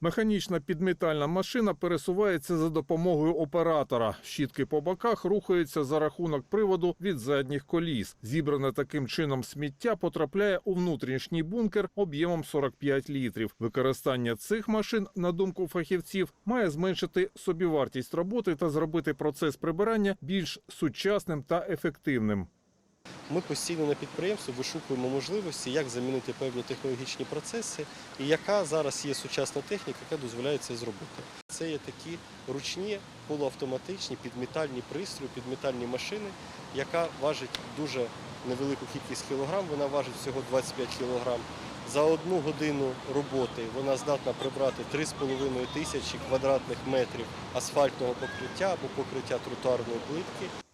Механічна підмітальна машина пересувається за допомогою оператора. Щітки по боках рухаються за рахунок приводу від задніх коліс. Зібране таким чином сміття потрапляє у внутрішній бункер об'ємом 45 літрів. Використання цих машин, на думку фахівців, має зменшити собівартість роботи та зробити процес прибирання більш сучасним та ефективним. Ми постійно на підприємстві вишукуємо можливості, як замінити певні технологічні процеси, і яка зараз є сучасна техніка, яка дозволяє це зробити. Це є такі ручні полуавтоматичні підмітальні пристрої, підмітальні машини, яка важить дуже невелику кількість кілограм, вона важить всього 25 кілограм. За одну годину роботи вона здатна прибрати 3,5 тисячі квадратних метрів асфальтного покриття або покриття тротуарної плитки.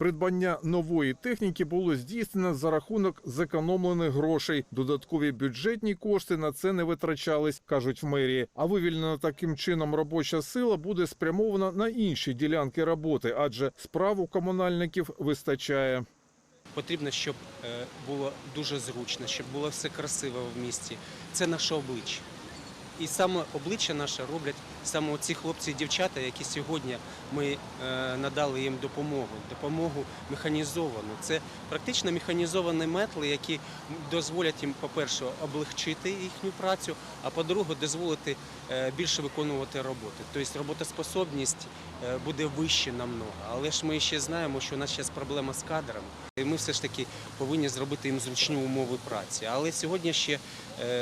Придбання нової техніки було здійснено за рахунок зекономлених грошей. Додаткові бюджетні кошти на це не витрачались, кажуть в мерії. А вивільнена таким чином робоча сила буде спрямована на інші ділянки роботи, адже справ у комунальників вистачає. Потрібно, щоб е, було дуже зручно, щоб було все красиво в місті. Це наше обличчя. І саме обличчя наше роблять саме ці хлопці і дівчата, які сьогодні ми е, надали їм допомогу, допомогу механізовану. Це практично механізовані метли, які дозволять їм, по-перше, облегчити їхню працю, а по-друге, дозволити е, більше виконувати роботи. Тобто роботоспособність е, буде вище намного. Але ж ми ще знаємо, що у нас зараз проблема з кадрами. І ми все ж таки повинні зробити їм зручні умови праці. Але сьогодні ще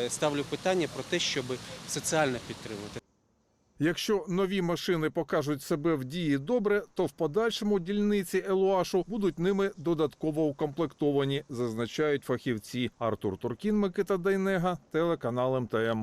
ставлю питання про те, щоб соціально підтримувати. Якщо нові машини покажуть себе в дії добре, то в подальшому дільниці Елуашу будуть ними додатково укомплектовані, зазначають фахівці. Артур Туркін, Микита Дайнега, телеканал МТМ.